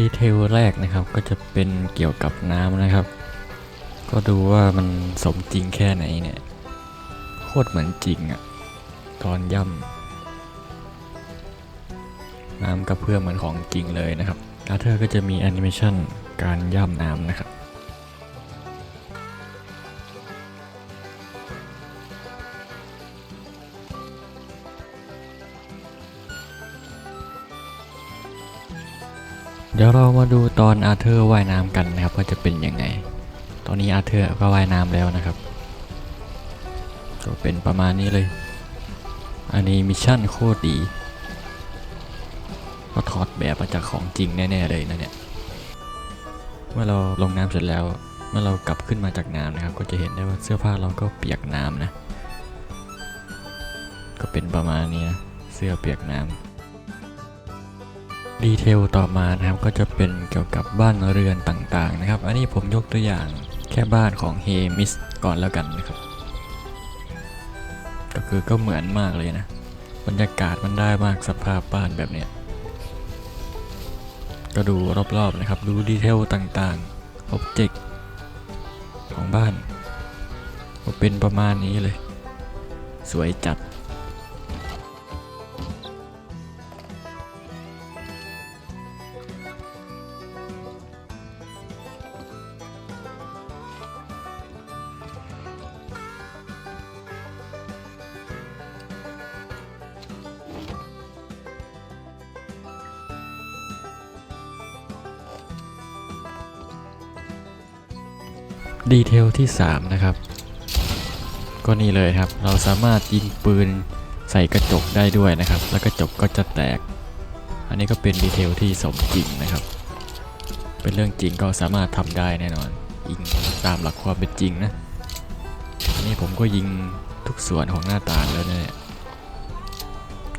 ดีเทลแรกนะครับก็จะเป็นเกี่ยวกับน้ำนะครับ ก็ดูว่ามันสมจริงแค่ไหนเนี่ยโคตรเหมือนจริงอะตอนย่ำน้ำกระเพื่อมเหมือนของจริงเลยนะครับอาเธอร์ก็จะมีแอนิเมชันการย่ำน้ำนะครับ ดี๋ยวเรามาดูตอนอาเธอร์ว่ายน้ำกันนะครับว่าจะเป็นยังไง ตอนนี้อาเธอร์ก็ว่ายน้ำแล้วนะครับ ก็เป็นประมาณนี้เลย อันนี้มิชชั่นโคตรดี ก็ถอดแบบมาจากของจริงแน่ๆเลยนะเนี่ย เมื่อเราลงน้ำเสร็จแล้ว เมื่อเรากลับขึ้นมาจากน้ำนะครับ ก็จะเห็นได้ว่าเสื้อผ้าเราก็เปียกน้ำนะ ก็เป็นประมาณนี้นะ เสื้อเปียกน้ำ ดีเทลต่อมานะครับก็จะเป็นเกี่ยวกับบ้านเรือนต่างๆนะครับ อันนี้ผมยกตัวอย่างแค่บ้านของเฮมิสก่อนแล้วกันนะครับ ก็คือก็เหมือนมากเลยนะ บรรยากาศมันได้มากสภาพบ้านแบบเนี้ยก็ดูรอบๆนะครับ ดูดีเทลต่างๆ อ็อบเจกต์ของบ้านก็เป็นประมาณนี้เลย สวยจัด ดีเทลที่ 3 นะครับ ก็นี่เลยครับ เราสามารถยิงปืนใส่กระจกได้ด้วยนะครับ แล้วกระจกก็จะแตก อันนี้ก็เป็นดีเทลที่สมจริงนะครับ เป็นเรื่องจริงก็สามารถทำได้แน่นอน ยิงตามหลักความเป็นจริงนะอันนี้ผมก็ยิงทุกส่วนของหน้าตาแล้วเนี่ย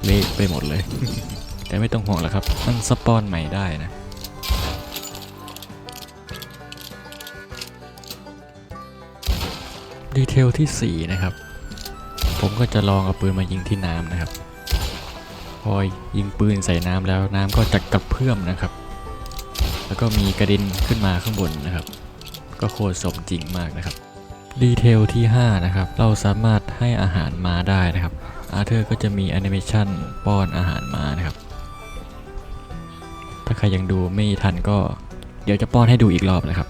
เละไปหมดเลย แต่ไม่ต้องห่วงหรอกครับ มันสปอนใหม่ได้นะ ดีเทลที่ 4 นะครับ ผมก็จะลองเอาปืนมายิงที่น้ำนะครับ พอยิงปืนใส่น้ำแล้วน้ำก็จะกระเพื่อมนะครับ แล้วก็มีกระด็นขึ้นมาข้างบนนะครับ ก็โคตรสมจริงมากนะครับ ดีเทลที่ 5 นะครับ เราสามารถให้อาหารม้าได้นะครับ อาเธอร์ก็จะมีแอนิเมชันป้อนอาหารม้านะครับ ถ้าใครยังดูไม่ทันก็เดี๋ยวจะป้อนให้ดูอีกรอบนะครับ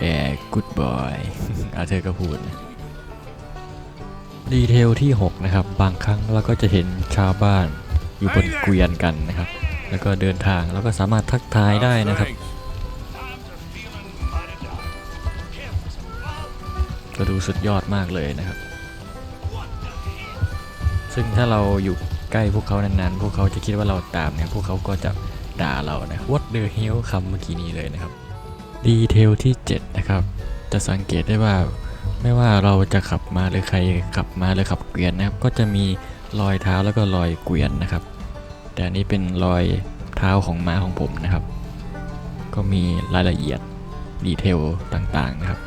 แอร์กูดบอยอาเธอร์ก็พูดดีเทลที่ 6 นะครับ บางครั้งเราก็จะเห็นชาวบ้านอยู่บนเกวียนกันนะครับ แล้วก็เดินทางแล้วก็สามารถทักทายได้นะครับ ก็ดูสุดยอดมากเลยนะครับ ซึ่งถ้าเราอยู่ใกล้พวกเขานานๆ พวกเขาจะคิดว่าเราตามเนี่ยพวกเขาก็จะด่าเรานะ What the hell คำเมื่อกี้นี้เลยนะครับ ดีเทลที่ 7 นะครับ จะสังเกตได้ว่าไม่ว่าเราจะขับมาหรือใครขับมาหรือขับเกวียนนะครับ ก็จะมีรอยเท้าแล้วก็รอยเกวียนนะครับ แต่อันนี้เป็นรอยเท้าของม้าของผมนะครับ ก็มีรายละเอียดดีเทลต่างๆนะครับ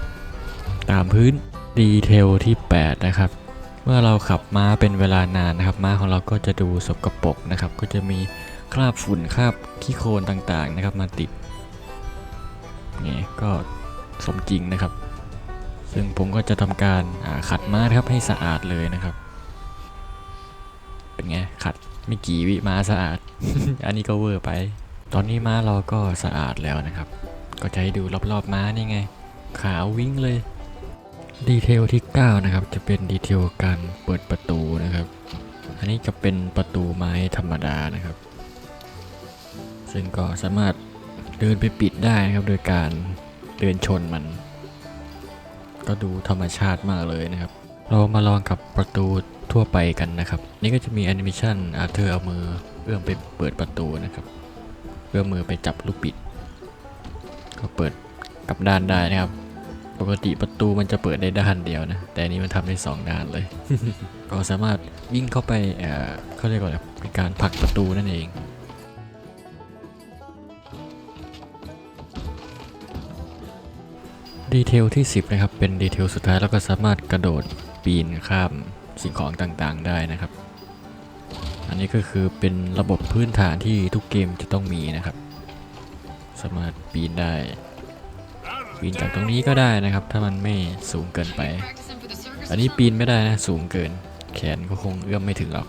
ตามพื้นดีเทลที่8นะครับเมื่อเราขับม้าเป็นเวลานานนะครับ ม้าของเราก็จะดูสกปรกนะครับ ก็จะมีคราบฝุ่นคราบขี้โคลนต่างๆนะครับ มาติด นี่ก็สมจริงนะครับ ซึ่งผมก็จะทำการขัดม้าครับให้สะอาดเลยนะครับ เป็นไงขัดไม่กี่วิม้าสะอาด อันนี้ก็เวอร์ไป ตอนนี้ม้าเราก็สะอาดแล้วนะครับ ก็จะให้ดูรอบๆม้านี่ไง ขาววิ่งเลยดีเทลที่ 9 นะครับ จะเป็นดีเทลการเปิดประตูนะครับ อันนี้จะเป็นประตูไม้ธรรมดานะครับ ซึ่งก็สามารถ เดินไปปิดได้นะครับ โดยการเดินชนมัน ก็ดูธรรมชาติมากเลยนะครับ เรามาลองกับประตูทั่วไปกันนะครับ นี่ก็จะมีแอนิเมชันอาเธอร์เอามือเอื้อมไปเปิดประตูนะครับเอื้อมมือไปจับลูกปิด ก็เปิดกับด้านได้นะครับปกติประตูมันจะเปิดได้ด้านเดียวนะ แต่นี้มันทำได้สองด้านเลย ก็สามารถวิ่งเข้าไปเอ่อเขาเรียกว่าเป็นการผลักประตูนั่นเอง ดีเทลที่ 10 นะครับ เป็นดีเทลสุดท้ายแล้วก็สามารถกระโดดปีนข้ามสิ่งของต่างๆได้นะครับ อันนี้ก็คือเป็นระบบพื้นฐานที่ทุกเกมจะต้องมีนะครับ สามารถปีนได้ ปีนจากตรงนี้ก็ได้นะครับ ถ้ามันไม่สูงเกินไป อันนี้ปีนไม่ได้นะสูงเกิน แขนก็คงเอื้อมไม่ถึงหรอก